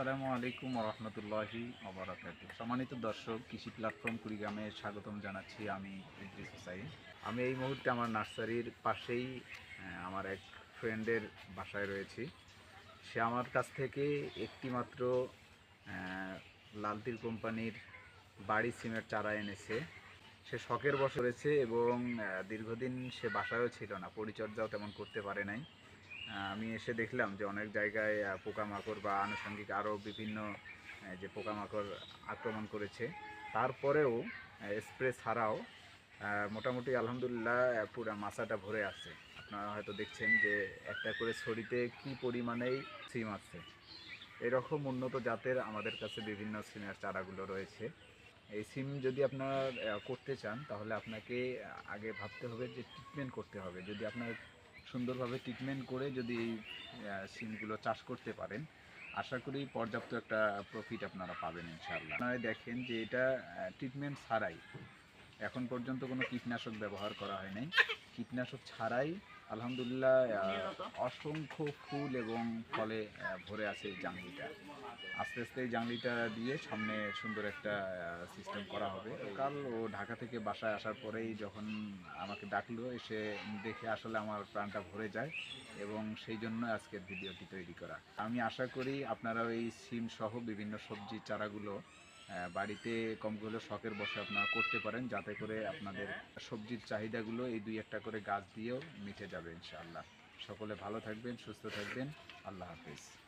আসসালামু আলাইকুম রহমতুল্লাহি অবরাকাত সম্মানিত দর্শক, কৃষি প্ল্যাটফর্ম কুড়িগ্রামে স্বাগতম জানাচ্ছি আমি ইদ্রিস হুসাইন। আমি এই মুহূর্তে আমার নার্সারির পাশেই আমার এক ফ্রেন্ডের বাসায় রয়েছি। সে আমার কাছ থেকে একটি মাত্র লালতির কোম্পানির বাড়ি সিমের চারা এনেছে। সে শখের বসে রয়েছে এবং দীর্ঘদিন সে বাসায়ও ছিল না, পরিচর্যাও তেমন করতে পারে নাই। আমি এসে দেখলাম যে অনেক জায়গায় পোকামাকড় বা আনুষঙ্গিক আরও বিভিন্ন যে পোকামাকড় আক্রমণ করেছে। তারপরেও স্প্রে ছাড়াও মোটামুটি আলহামদুলিল্লাহ পুরো মাছাটা ভরে আছে। আপনারা হয়তো দেখছেন যে একটা করে ছড়িতে কি পরিমাণেই সিম আছে। এরকম উন্নত জাতের আমাদের কাছে বিভিন্ন সিমের চারাগুলো রয়েছে। এই সিম যদি আপনার করতে চান, তাহলে আপনাকে আগে ভাবতে হবে যে ট্রিটমেন্ট করতে হবে। যদি আপনার সুন্দরভাবে ট্রিটমেন্ট করে যদি এই সিমগুলো চাষ করতে পারেন, আশা করি পর্যাপ্ত একটা প্রফিট আপনারা পাবেন ইনশাআল্লাহ। আপনারা দেখেন যে এটা ট্রিটমেন্ট ছাড়াই, এখন পর্যন্ত কোনো কীটনাশক ব্যবহার করা হয় নাই। কীটনাশক ছাড়াই আলহামদুলিল্লাহ অসংখ্য ফুল এবং ফলে ভরে আছে জাংলিটা। আস্তে আস্তে এই জাংলিটা দিয়ে সামনে সুন্দর একটা সিস্টেম করা হবে। কাল ও ঢাকা থেকে বাসায় আসার পরেই যখন আমাকে ডাকলো এসে দেখে আসলে আমার প্রাণটা ভরে যায় এবং সেই জন্য আজকের ভিডিওটি তৈরি করা। আমি আশা করি আপনারা এই সিম সহ বিভিন্ন সবজি চারাগুলো বাড়িতে করে শখের বসে আপনারা করতে পারেন, যাতে করে আপনাদের সবজির চাহিদাগুলো এই দুই একটা করে গাছ দিয়েও মিটে যাবে ইনশাআল্লাহ। সকলে ভালো থাকবেন, সুস্থ থাকবেন। আল্লাহ হাফিজ।